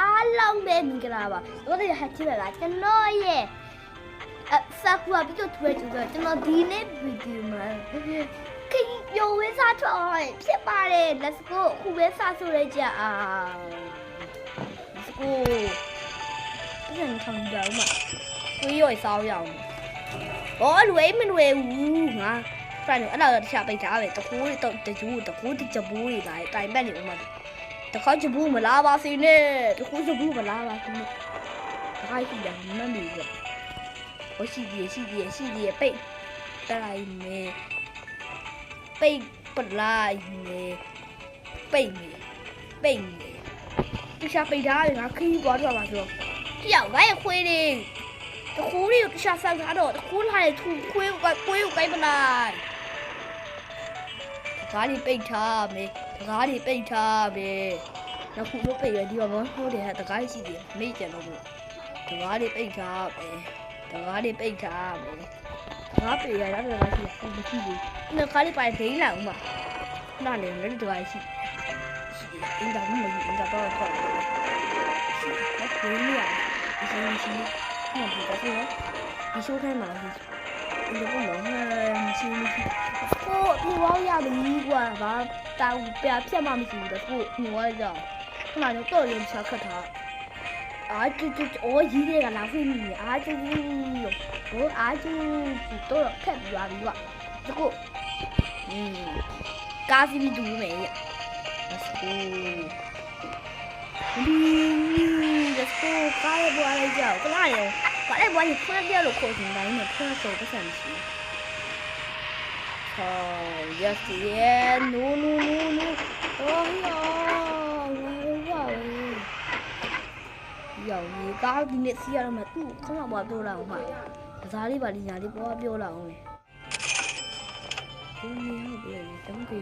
အားလုံးပဲမင်္ဂလာပါတို့တွေဟာချစ်လာကျွန်တော်ရဲ့အစကူအပြီးတော့ထွေးကြည့်တော့ကျွန်တော်ဒီနေ့ဗီဒီယိုမှာခီးပြိုဝဲစားထွက်အောင်ဖြစ်ပါတယ် let's go ခုပဲစားဆိုရကြအောင် let's go ပြန်ထောင်ကြအောင်မကိုကြီးရောစားရအောင်ဘောလွယ်မလွယ်ဘူးငါဖရန်အဲ့ဒါတော့တခြားပိတ်ထားပဲတကူတော့တကျူးတကူတကြဘူးတွေလာတိုင်ပတ်နေဦးမှာ တခါချဘူးမလားပါစေနဲ့တခုချဘူးမလားပါစေနဲ့တခါရှိတယ်မမီးကဟိုရှိသေးရှိသေးရှိသေးပိတ်တိုင်းနေပိတ်ပလိုက်နေပိတ်နေပိတ်နေတခြားပိတ်ထားတယ်ငါခီးသွားတော့ပါဆိုတော့ကြောက်ငါရခွေးနေတခုလေးတခြားဆောက်ထားတော့တခုလာတယ်သူခွေးကခွေးကိုကိုက်ပလိုက်တကားလေးပိတ်ထားမယ် တကားတွေပိတ်ထားပဲနောက်ခုတို့ပိတ်ရဒီမှာမဟိုးတယ်ဟာတကားရှိတယ်မိတ်ကြတော့ဘူးတကားတွေပိတ်ထားပဲတကားတွေပိတ်ထားပဲငါပိတ်ရတာတကားရှိတယ်ဟုတ်မရှိဘူးဒီကားလေးပိုင်ဒိန်းလာဦးမှာနားလေလည်းတကားရှိရှိတယ်အင်းဒါမှမဟုတ်အင်းဒါတော့ခေါ်တယ်ရှိတယ်ဘယ်လိုလဲဒီလိုရှိနေဟုတ်ပြီဒါဆိုဒီရှိုးထဲမှာဒီဒီဘုံလုံးမ 你不能看清楚。我你我要的你管吧，但我不要骗妈妈的，我我要，他妈就多人小课堂。啊，就就我一个人浪费你，啊就我啊就多看不完的吧，这个嗯，咖啡比读没呀，let's go，嗯，let's go，咖啡不来了，不来了。 원래 많이 풀어놓고 된다면 풀어서 오산지 어, 여스, 예, 노노노노, 어이야, 여기가 비네스야 mà tu không là bỏ vô lòng mà giá đi bà đi nhà đi bỏ vô lòng này. Không nghe học lời chống kỳ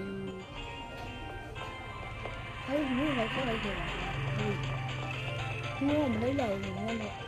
thấy như vậy có phải gì không? Mua mình lấy lời mình ngon rồi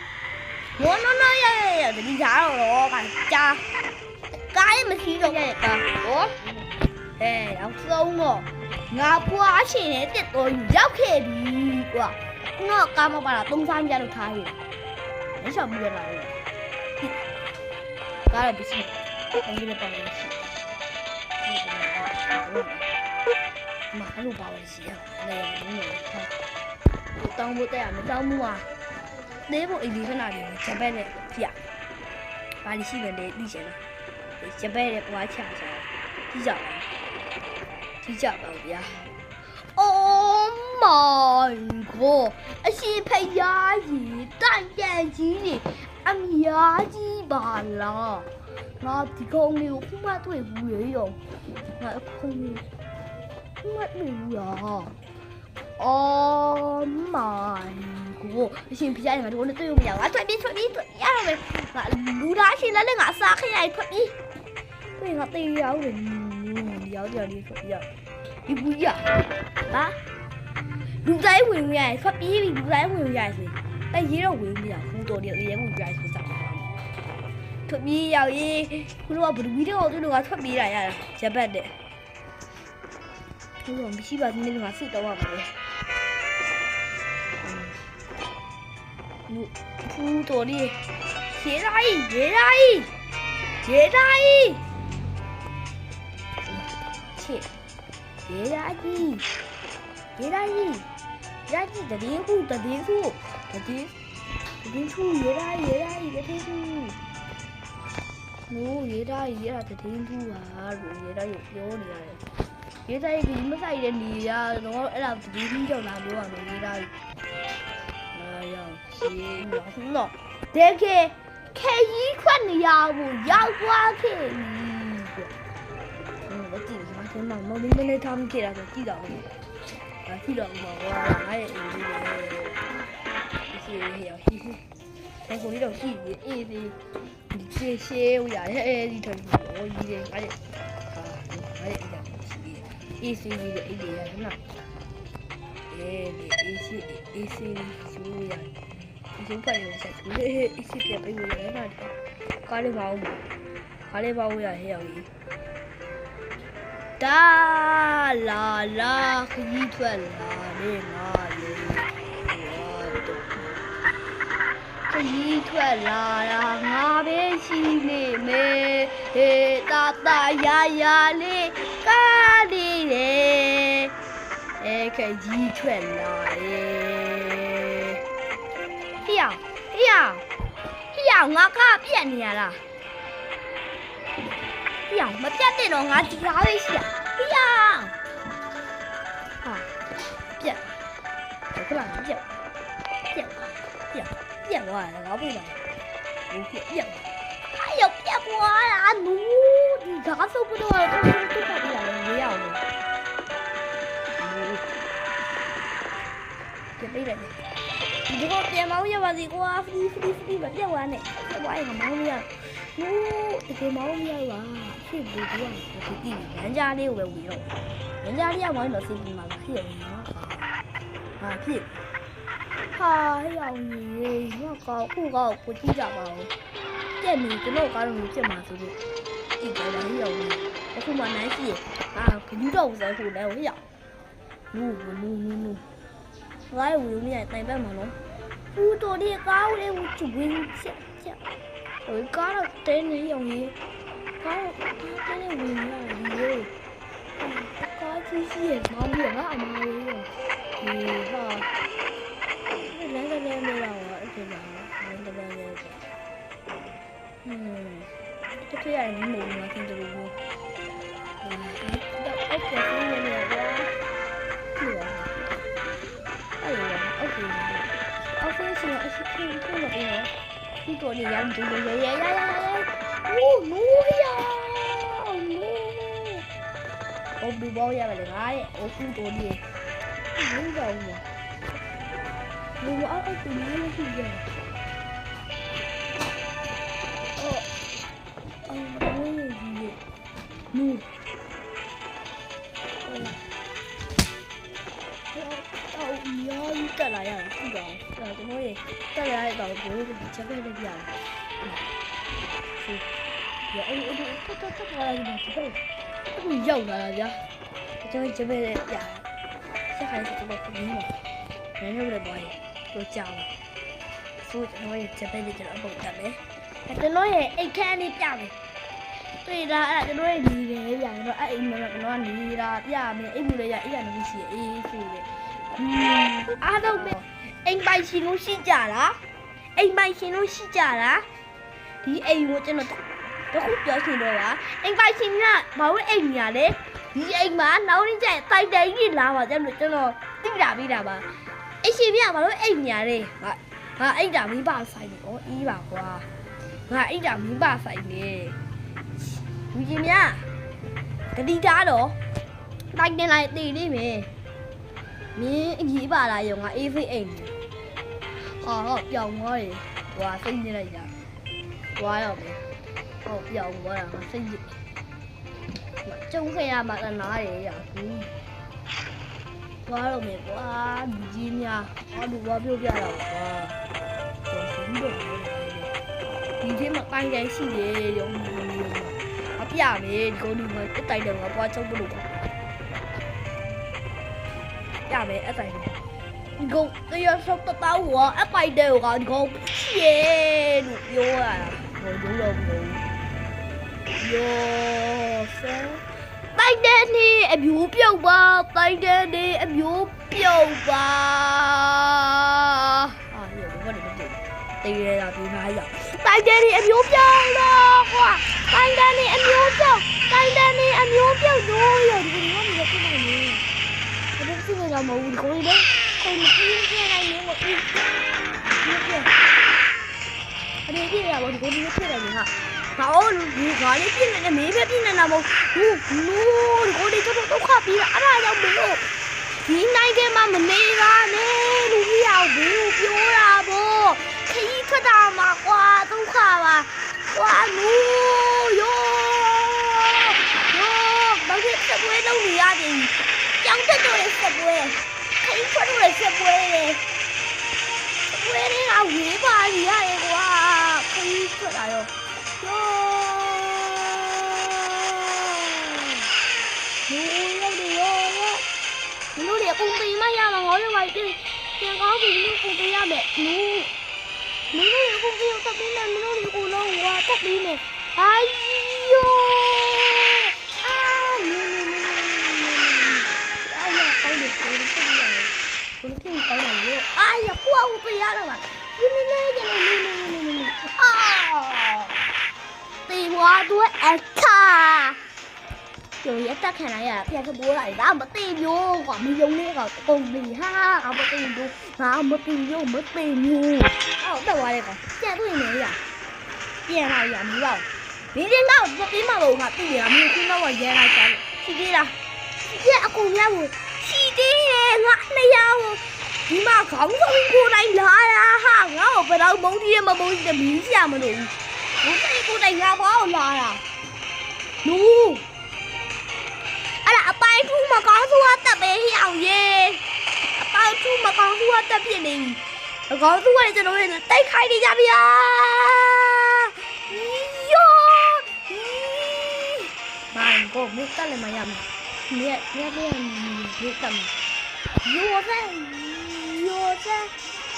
Ủa nó nó để đi giả rồi đó bạn cha. Cái mà khi rồi vậy cả ủa? Ê ông sâu ngọ ngà qua chỉ nè tiệt tôi giáp khề đi quá. Nó cả mà bà là tung sang ra được thay nó sợ mưa lại cái là bị sụp không biết là bằng gì mà nó bảo là gì à này nó tao mua tay à nó tao mua à? နေဖို့အဒီခဏလေးဂျပန်နဲ့ပြပါလိရှိတယ်လေသိချင်လားရပဲတဲ့ပွားချစားကြီးကြပါကြီးကြပါဗျာ Oh my god အရှိဖယားကြီးတန်တန်ကြီးနေအများကြီးပါလားငါဒီကောင်လေးကိုခုမှတွေ့ဘူးရေရောငါအခုလေးခုမှတွေ့ဘူးရော Oh my ကိုအရှင်ဖျားရင်ငါတို့နဲ့တွေ့ရမရငါထွက်ပြေးထွက်ပြေးထွက်ရမယ်ငါလူသားရှင်လည်းလည်းငါအစာခရိုင်ထွက်ပြေးတွေ့ငါတေးရအောင်လေရောက်ကြလေးထွက်ပြေးရဒီကူရဟာလူတိုင်းဝင်ရထွက်ပြေးပြီလူတိုင်းဝင်ရစေအဲ့ရေးတော့ဝင်မရဘူးတော်တယ်ရဲဝင်ပြရစေစားထွက်ပြေးရောက်ရေးခုလိုကဘလူးကြီးတော့သူ့လိုကထွက်ပြေးလာရတာဂျပတ်တဲ့ဘုရားမရှိပါဘူးနေလို့ငါစစ်တော့ပါမယ် တော်လေးရေတိုင်းရေတိုင်းရေတိုင်းချစ်ရေရာကြီးရေရာကြီးရာကြီးတည်ခုတည်ခုတည်တည်ခုရေရာရေရာကြီးတည်ခုနိုးရေရာရေရာတည်ခုဟာလို့ရေရာကိုပြောနေရတယ်ရေရာကြီးဒီမဆိုင်တဲ့နေရတော့အဲ့ဒါတည်ခုကြောင့်လာပြောရမယ်ရေရာကြီးအာ ရှင်နော်တကယ်ခေကြီးခွက်နေရဘူးရောက်သွားခေကြီးဟုတ်ကဲ့ဒီမှာကျွန်တော်မော်ဒယ်နဲ့ထားမိခဲ့တာဆိုကြည့်တော့ဘူးအကြည့်တော့မှာဝါငါရဲ့အင်းကြီးလေဒီစီရေဟိဟိတော့ကိုကြီးတော့ရှိပြီအေးဒီဒီချေရှေးဟိုရရဲ့ဒီထိုင်ဟိုကြီးတယ်ငါရဲ့အာငါရဲ့အင်းကြီးအေးစီကြီးလေအေးရနော်အေးဒီအေးစီအေးစီဆိုရတယ် ရဒီစပါရောဆက်သူလေးအေးစီးပြပေးလို့ရနာကားလေးပါအောင်ကားလေးပါဦးရဟဲ့အောင်ကြီးဒါလာလာခကြီးထွက်လာနေမှာရေခရီးထွက်လာတာငါပဲရှိနေမယ်ဟေးတာတာရာရာလေးကားလေးတယ်အဲခရီးထွက်လာတ 呀！呀！我刚变呀啦！呀！我变这了，我，你哪里下？呀！啊！变！快过来，变！变！变！变！我来，我不变！变！哎呦，变我啊！奴，你咋都不懂了？都快变人了！不要了！你！变回来！ ဒီကားစုပ်တော့တော့တူပါပြရတယ်မရဘူးပြက်ပေးတယ်ဒီကပြန်မောင်းရပါစီကွာဖရီဖရီဖရီမပြက်သွားနဲ့ပြက်သွားရင်မောင်းမရနူးတကယ်မောင်းမရပါဖြစ်ဘူးကွာဒီတိရန်ကြားလေးကိုပဲဝီတော့ရန်ကြားလေးကမောင်းတော့စိတ်ကြီးမှာဖြစ်ရတယ်နော်ဟာဖြစ်ဟာဟဲ့အောင်ကြီးငါကောက်ခုကောက်ကိုကြည့်ကြပါဦးပြက်နေကျွန်တော်ကားတော့ပြက်မှာဆိုလို့ကြည့်ကြတယ်ဟဲ့အောင်ကြီးအခုမှနိုင်ရှိရအာခလူတော့ဆိုခုလဲဟဲ့အောင်နူးနူးနူးနူး Vai uống này tay bé mà nó. U to đi cao đi u chủ win chết chết. Rồi có đâu tên này dòng gì? Có cái này win là gì rồi? Có chi tiền mà không hiểu á mà gì rồi. Thì giờ lấy cái đem đi đầu rồi thì bảo lấy cái đem đi. Hmm. Cái thứ này mình mù mà không được mua. Động ốc là cái này 이거를 양조야야야야야야 오 뭐야 오 어, 뭐야 mà được ai ổ phun tổ đi muốn rồi mà muốn ở ở từ nãy đến giờ ờ ờ cái gì vậy nu ờ ờ nhớ cái này à không rồi တက်လာရတယ်ဒီကောင်ကျွန်တော်ရေတက်လာတဲ့ကောင်ကိုချက်ပြနေပြရတယ်ဒီရောအဲ့ဒီတက်တက်တက်လာတယ်ဒီအခုရောက်လာတာဗျာကျွန်တော်ချက်ပြနေပြဆက်ခိုင်းစတော့ပုံနေမှာနည်းနည်းလေးပွားရင်တို့ကြောက်ဆိုကျွန်တော်ရဲ့ချက်ပြနေကျွန်တော်အပုတ်တက်မယ်အဲကျွန်တော်ရဲ့အိတ်ခမ်းလေးပြမယ်တွေ့လားအဲ့ကျွန်တော်ရဲ့ညီတယ်ဗျာကျွန်တော်အဲ့အိမ်မှာကျွန်တော်နေတာပြမယ်အိမ်မူလေးရအိမ်ရနေရှိအေးဆိုလေအားတော့ အိမ်ပိုင်ရှင်လို့ရှိကြလားအိမ်ပိုင်ရှင်လို့ရှိကြလားဒီအိမ်ကိုကျွန်တော်တခုပြောချင်တော့ပါအိမ်ပိုင်ရှင်ကဘာလို့အိမ်ညာလဲဒီအိမ်မှာနောက်နေ့ကျရင်တိုက်တိုင်ကြီးလာပါကြလို့ကျွန်တော်သိတာပြီးတာပါအိမ်ရှင်ပြဘာလို့အိမ်ညာလဲဟာဟာအိမ်တာမိဘဆိုင်နေဩအေးပါကွာငါအိမ်တာမိဘဆိုင်နေလူကြီးများဂတိတားတော့တိုက်တင်လိုက်တည်နေမယ်မင်းအကြီးပါလားရောငါအေးဖိတ်အိမ်နေ hộp dòng ơi quà sinh như này nhỉ? Quà hộp hộp dòng gọi là sinh, gì mà trong khi là bạn nói gì vậy quá là mệt quá nhìn nha. Quá đủ quá biêu ra rồi? Và còn xuống được nhìn thế mà tăng cái gì vậy giống như mình hấp giả mày có đường mà cái tay đường ở qua trong bộ đồ hấp giả mày ở tay gục bây giờ xong tao tao của ép bay đều gọi gục yeah được vô à. Rồi đủ luôn rồi vô sao tay đen đi, em giúp vô ba. Tay đen đi, em giúp vô ba. À giờ cũng có được cái gì tiền đây là tiền hai giờ tay đen đi, em giúp vô đó tay đen đi, em giúp vô. Tay đen đi, em giúp vô. Rồi đừng có gì cái này nè em muốn xin người nào mà mình cũng đi đấy. တာဒီနားရောက်တိုက်တဲ့နေအမျိုးပြုတ်တော့ကွာတိုက်တဲ့နေအမျိုးပြုတ်တိုက်တဲ့နေအမျိုးပြုတ်တို့ရောဒီကတော့မဖြစ်နိုင်ဘူးဒါပေမဲ့သူကမဟုတ်ဘူးကိုယ်လေကိုယ်မပြင်းပြနိုင်ဘူးကိုပြင်းပြအဲ့ဒီပြရပါဘူးကိုယ်ဒီပြရတယ်ဟာငါအော်လူငါလေးပြင်းနေတယ်မင်းပဲပြင်းနေတာမဟုတ်ဘူးဘူးကိုယ်ဒီတော့ဒုက္ခပြီးတာအဲ့ဒါကြောင့်မလို့ဒီနိုင်တဲ့မှာမနေတာနဲ့လူကြီးအောင်ဘူးပြောတာဗောခရီးထွက်တာမှာကွာမူယောယောဘာဖြစ်စပွဲလုံးနေရတယ်ကြောင်တက်တော့လေစပွဲ ခိုင်းထွက်တော့လေစပွဲလေစပွဲတွေကဝေးပါနေရတယ်ကွာခိုင်းထွက်လာရောယောမူရောက်တယ်ယောမင်းတို့တွေအကုန်ပေးမရမှာငေါ်လို့ပါပြန်ပြန်ကောင်းပြီမင်းတို့ကုန်ပေးရမယ်မူမင်းတို့အခုပြောတက်ပြီးနေမင်းတို့ကိုလုံးဝတက်ပြီးနေအိုင် ကိုယ်ပြင်ကောင်းတယ်လို့အာရကိုအူပြရတော့ပါဒီနေ့နေ့ကလည်းနေနေနေနေအာတေဝါတို့အခါကျော်ရတက်ခံလိုက်ရပြတ်ကပိုးလိုက်ဒါမသိမျိုးကွာမယုံနေကောင်ပုံပြီးဟာငါမသိဘူးငါမသိမျိုးမသိမျိုးအော်တက်သွားတယ်ကောင်ကြက်တွေ့နေရပြန်လာရမလို့မင်းလည်းတော့ပြင်းမလို့ငါသိရမင်းခုတော့ရဲလိုက်ကြတယ်ရှိသေးလားကြက်အကုန်ရဖို့ရှိသေးတယ်ငါနှစ်ယောက် ဒီမှာခေါင်းဆုံးကိုတိုင်းလာတာဟာငါ့ကိုဘယ်တော့မုန်းကြီးရမမုန်းကြီးတမီးရမလို့ဘူးဘုသိကိုတိုင်းငါဘောက်လာတာလူအဲ့ဒါအပိုင်းထူးမကောင်းဆိုးအတက်ပဲဟျောင်ရေအပိုင်းထူးမကောင်းဆိုးအတက်ဖြစ်နေပြီအကောင်းဆိုးကလည်းကျွန်တော်တို့တိုက်ခိုက်နေကြဗျာယောမိုင်ကိုမြတ်တယ်မရမမြတ်မြတ်တယ်မြတ်တယ်ယောစံယောစံယော sen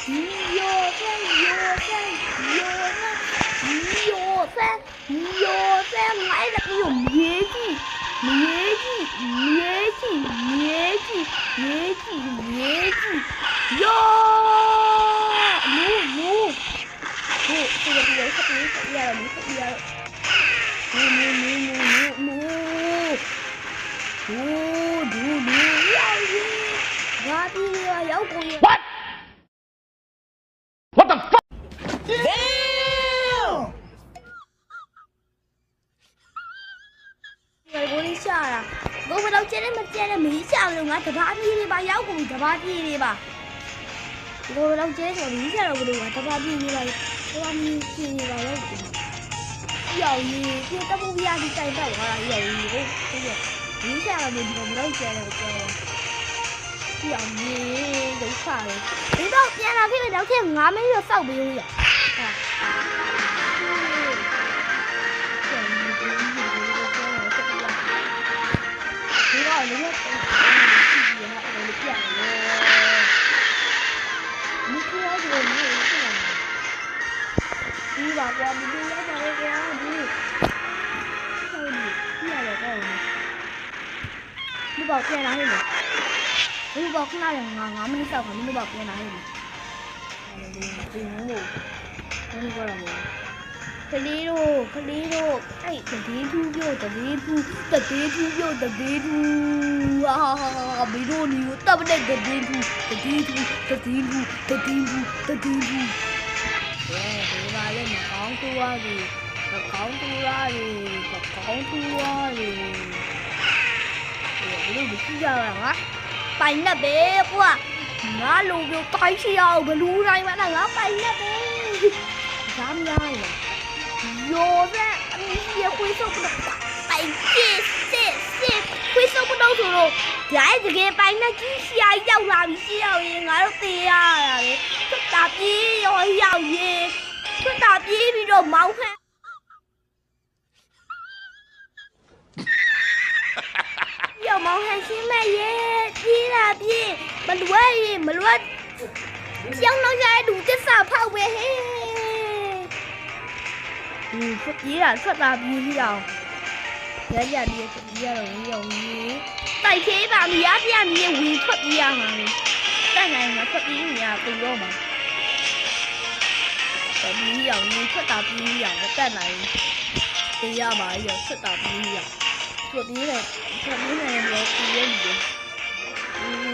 nhiều sen nhiều sen nhiều sen nhiều sen nhiều sen hãy đặt nhiều nhé chi nhé chi nhé chi nhé chi nhé chi nhé chi yo nu nu nu bây giờ bây giờ sắp đi sắp đi rồi sắp đi rồi nu nu nu nu nu nu nu nu nu 我的有鬼。What the fuck? Damn! Người bố đi chợ à? Bố bố đâu chết đến mặt chết là mình đi chợ rồi ngã tập hát đi ba, bà giáo cùng tập hát đi đi bà. Bố đâu chết rồi đi chợ rồi đừng ngã tập hát đi đi bà. Bố ăn đi đi đi bà đâu. Gì kia các bố bia thì chạy tẩu hoặc là gì cũng. Bây giờ đi chợ là mình còn đâu chơi là chơi. ကျဲတယ်ကျဲရောက်ရင်ဒုက္ခလေဒီတော့ပြန်လာခဲ့တယ်တော့ကျ9မိနစ်တော့စောက်ပေးလို့ရဟာဒီတော့လည်းပြန်ကြည့်ရတာလည်းပြန်လို့မင်းပြောလို့မင်းပြန်ဒီပါကွာမင်းလည်းတော့ကွာဒီဟုတ်ပြီပြရတယ်တော့ဒီပေါ့ပြန်လာ นี่บอกข้หน้าอย่างงางามันนี่เจ้าของมันไม่บอกเลยนะเห็นดูดูนี่ก็ละมุนตะดีดูตะลีดูไอ้ตะลีดูโยตะลีดูตะลีดูโยตะลีดูว้าไม่รู้นี่ตะบันไดตะลีดูตะลีดูตะลีดูตะลีดูตะลีดูเฮ้ยถือมาเล่นของตัวดิกับของตัวดิกับของตัวดิเดี๋ยวไปดูดิที่เจอหรอวะ ပိုင်နဲ့ပဲကိုကငါလူမျိုးတိုင်းရှိရအောင်ဘလူးတိုင်းမှာငါပိုင်နဲ့ပဲဈာမရလားယောရက်အမီးရဲ့ခွေးစုပ်ကတော့ပိုင်စစ်စစ်စစ်ခွေးစုပ်ကတော့ဆိုတော့ဂျိုင်းတကယ်ပိုင်နဲ့ကြီးရှိရရောက်လာပြီရှိရရင်ငါတို့တေးရတာပဲထွက်တာပြေးရောရောက်ရင်ထွက်တာပြေးပြီးတော့မောင်းခန့် အောင်ဟန်ရှင်းမဲ့ရဲ့ပြေးလာပြေးမလွတ်ရင်မလွတ်ကြောင်းတော့ရတဲ့လူတစ္ဆာဖောက်ပဲဟဲ့อืมပြေးတာထွက်တာပြေးပြီးအောင်ရရပြေးပြေးရတော့ဝင်အောင်ကြီးတိုက်သေးတာမရပြမီးဝင်ထွက်ပြေးရမှာလေတိုက်နိုင်မှာထွက်ပြေးနေရပြီတော့မှာပြေးအောင်ဝင်ထွက်တာပြေးအောင်တက်နိုင်ပြေးရပါရောထွက်တာပြေးအောင် chuột ý này. Chuột ý này nó tìm lên gì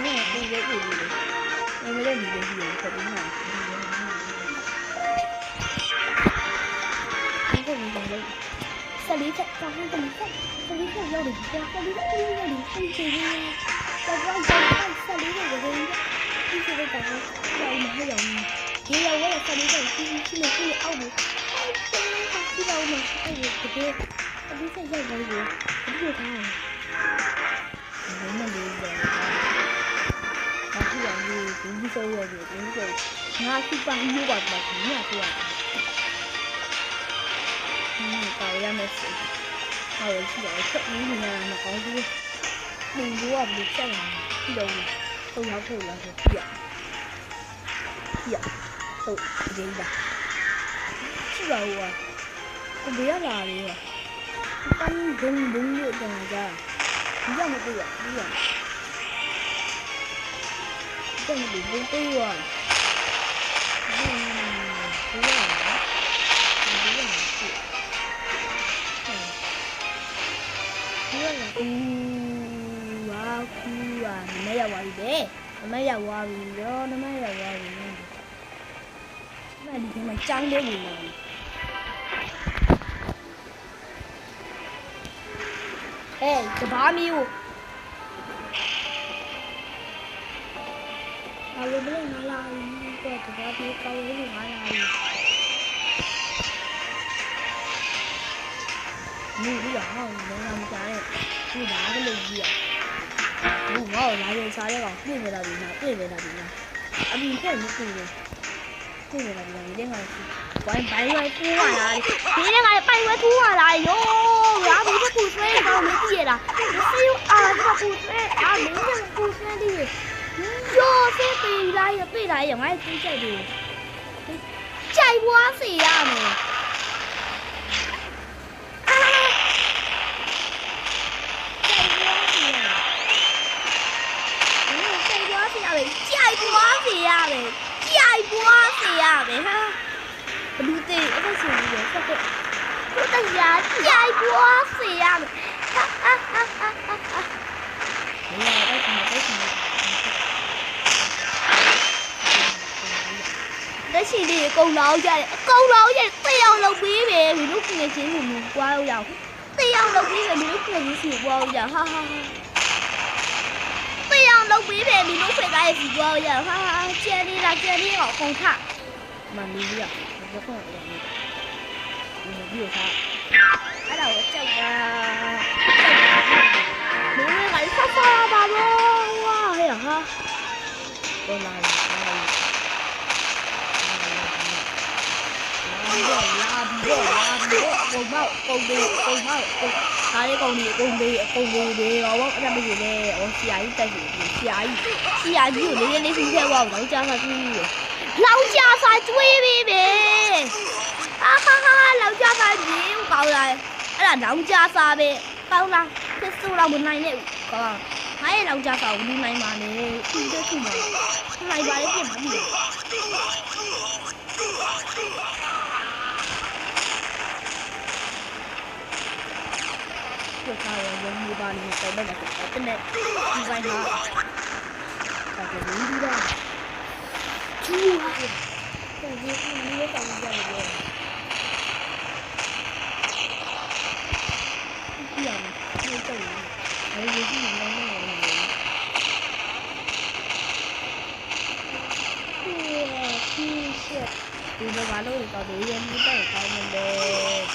nó là con dễ gì gì em mới lên gì gì chuột ý này không có gì đâu sao lý chạy sao không cần chạy sao lý chạy đâu để chạy sao lý chạy đâu để không chạy đi sao quan trọng sao lý chạy để đi đi chơi với cả đâu mà hay đâu chỉ đâu quá là sao lý chạy khi khi mình khi ao được khi đâu mà ai được cái kia sao lý chạy đâu vậy ဒီလိုထားတယ်ဘယ်နဲ့လေးလဲဘာဖြစ်ရလဲဒီဆိုရပြီဒီဆိုငါစူပါဟီးရိုးပါပါခင်ဗျာဆိုရတယ်ဟင်းပါရမယ်စီဟောရရှိတယ်ချက်နည်းနည်းနဲ့မကောင်းဘူးဒီလိုကဘယ်လိုချက်လဲဒီလိုဟုတ်ရောက်ထုတ်လာဆိုပြပြဟုတ်ဒီလားရှိပါဘူးကွာကိုဘေးရလာလေ 완전 목요자마자 진짜 못보여 진짜 진짜 못보여 Kuwa kuwa namaya wawide namaya wawide namaya wawide namaya wawide namaya wawide namaya wawide namaya wawide ဟဲ့ကဘာမျိုးဘာလို့မလဲငါလာဘူးကွာကဘာမျိုးကောင်းလို့ငါလာဘူး你不要，你让我家人，你哪个垃圾啊？我我拿人啥的吧，对面那边呢，对面那边呢，啊，明天就对面，对面那边，明天还去。拜拜外父啊！今天来拜外父啊！哎呦，然后明天补水，然后没电了，我是用啊这个补水，然后明天补水的。哟，这被来呀，被来呀，我还追在的。这一波谁呀、啊？ ချင်းကိုမပွားလို့ရအောင်တေးအောင်လုပ်ပြီးပဲဒီလိုငွေချင်းစီပွားလို့ရဟာဟာဟာတေးအောင်လုပ်ပြီးပဲဒီလိုဖွင့်သားရဲ့စီပွားလို့ရဟာဟာကျန်လေးလားကျန်လေးတော့အကုန်ထမမီးရဘာကောလဲဒီလိုထားအဲ့ဒါကိုကြောက် တာမင်းကလည်းဆက်စားပါဘောဝါဟဲ့ဟာပေါ်လာလာလာပြီးတော့လာပြီးတော့ပုံမောက်ပုံလေးပုံမောက်ဒါလေးကုန်လေးကုန်လေးအကုန်လေးတွေရောဘောအဲ့ဒါမရှိလေဟိုဆရာကြီးတက်စီဆရာကြီးဆရာကြီးကိုလေးလေးလေးပြီးခဲ့ပါဦးတော့ကြားစားကြည့်လောင်ကြစားကျွေးပေးပဲအာဟာဟာလောင်ကြစားကြီးကောင်းလာအဲ့ဒါလောင်ကြစားပဲကောင်းလားသက်စိုးတော့မနိုင်နဲ့ကောင်းငါရဲ့လောင်ကြစားကိုလူနိုင်ပါနဲ့သူတက်သူမှာနိုင်ပါလေပြင်မှာပြီဒီ yung iba ni kay ba natin open it design ha kaya hindi na chua kaya hindi na tayo dyan yan ito yun ay hindi na na na na Hãy subscribe cho kênh Ghiền Mì Gõ Để không bỏ lỡ những video hấp dẫn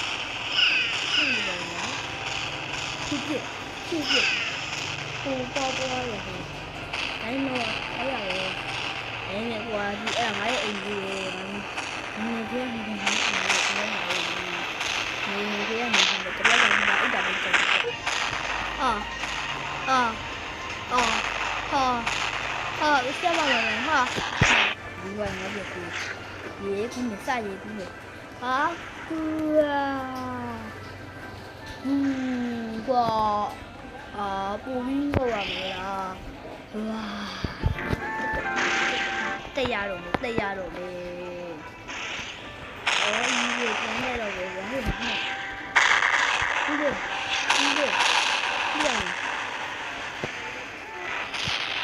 ဖြစ်ဖြစ်ပုံပေါက်သွားတယ်ဒါပေမဲ့အဲ့ရယ်အဲ့နဲ့ကွာဒီအဲ့ငါရဲ့အိမ်ကြီးရဲ့ငွေကြေးနေတာကိုပြောတာလေငွေကြေးနေတာတော့တော်တော်များများအိတ်တာပဲကြာအာအာအာဟာဟာဆက်ပါမယ်ဟာဒီဝိုင်းမပြေဘူးရေးပြီးနေစရေးပြီးနေဟာကွာဟွန်းကွာ အာပူပြီးတော့ရမယ်လားဝါတက်ရတော့မယ်တက်ရတော့မယ်အော်ဒီကိုပြန်ရတော့ပဲဟုတ်ဟုတ်ဟုတ်ဒီလိုဒီလိုဒီလို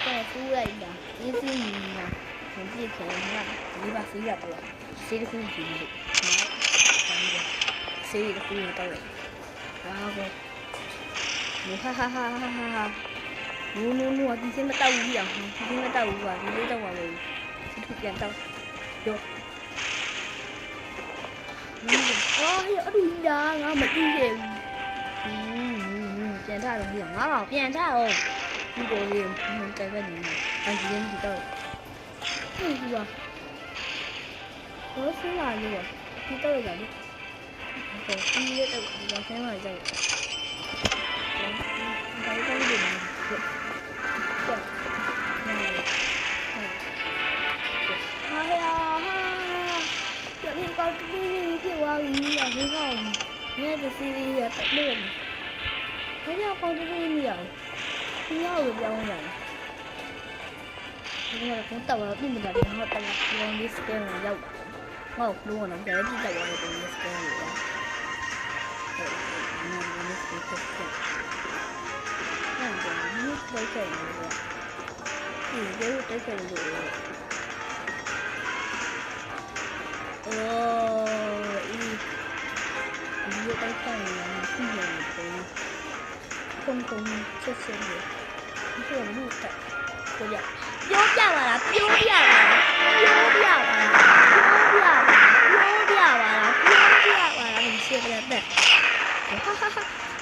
တဲ့ကူလိုက်တာဒီစီနေတာဘယ်ပြည့်ခဲလဲဒီပါစီးရတော့စီးတစ်ခုစီးလို့စီးတစ်ခုတော့တယ်ဟာကော ဟာဟာဟာဟာဟာနူးနူးနူးဒီစင်းမတောက်ဘူးပြအောင်ဒီစင်းမတောက်ဘူးကဒီလေးတော့ပါလို့ပြန်တော့ရောမင်းအော်ဟဲ့အတူကြီးလားငါမသိခဲ့ဘူးอืมပြန်ထတော့ပြန်ငါတော့ပြန်ထအောင်ဒီကိုလေးကိုကြိုက်ပဲနေမှာအန်ဂျီရင်ဒီတော့ဟုတ်ပြီပါဘောဆင်းလာလို့ဒီတော့ရလေဟုတ်ဒီလေးတော့ဒီဆင်းလာကြတယ် cũng tàu nó mình là nó tàu nó đi scale nó đâu mà học luôn nó để đi tàu nó đi scale nó nó nó nó nó 看见了，你是被整的，你就是被整的。哦，一，你又被干了，你是哪一个？空空，这是你，你是木头，丢掉，丢掉了啦，丢掉了，丢掉了。丢掉完了，丢掉完了，你是不是笨？哈哈哈。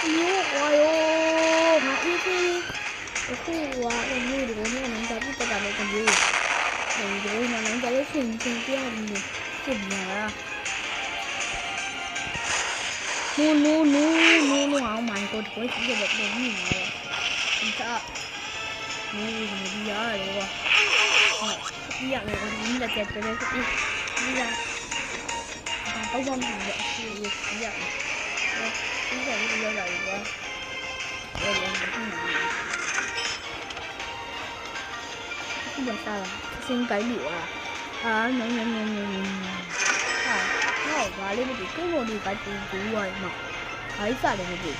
คิ้วโอ้ยโอ้มาอีกทีโอ้โหว้าวมันยืดอยู่นี่มันจะพูดประดับมันยืดโอ้ยมันจะได้สิ่งสิ่งที่มันอยู่สิ่งนี้อะนู่นนู่นนู่นนู่นนู่นเอาหมายกดไว้ที่จะแบบนี้เลยมันจะนู่นมันเยอะเลยว่ะอยากเลยวันนี้จะเจ็บไปเลยสักทีนี่นะต้องวางแผนแบบนี้อยากเลย giờ sao là xin cái biểu à à nó nó nó nó à nó ở và lên một cái một đi cái gì cũng rồi mà thấy sao được gì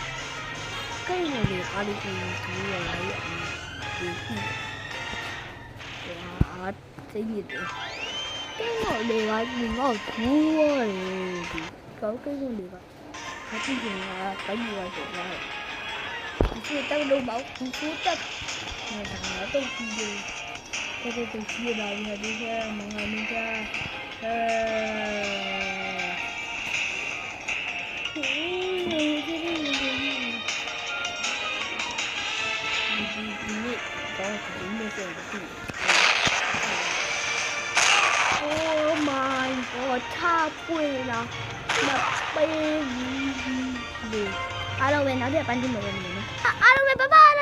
cái một đi cái gì cũng rồi đấy gì gì à cái gì đấy cái một đi cái gì nó ở rồi có cái một đi cái có chương trình có nhiều rồi, này chưa tao đâu bảo không cứu tất người thằng nói tôi cái gì cho tôi từ chia đầu người đi ra mọi người mình ra Oh my god, top winner. Halloween. Halloween. Ada pandemik ni. Halloween, bye-bye.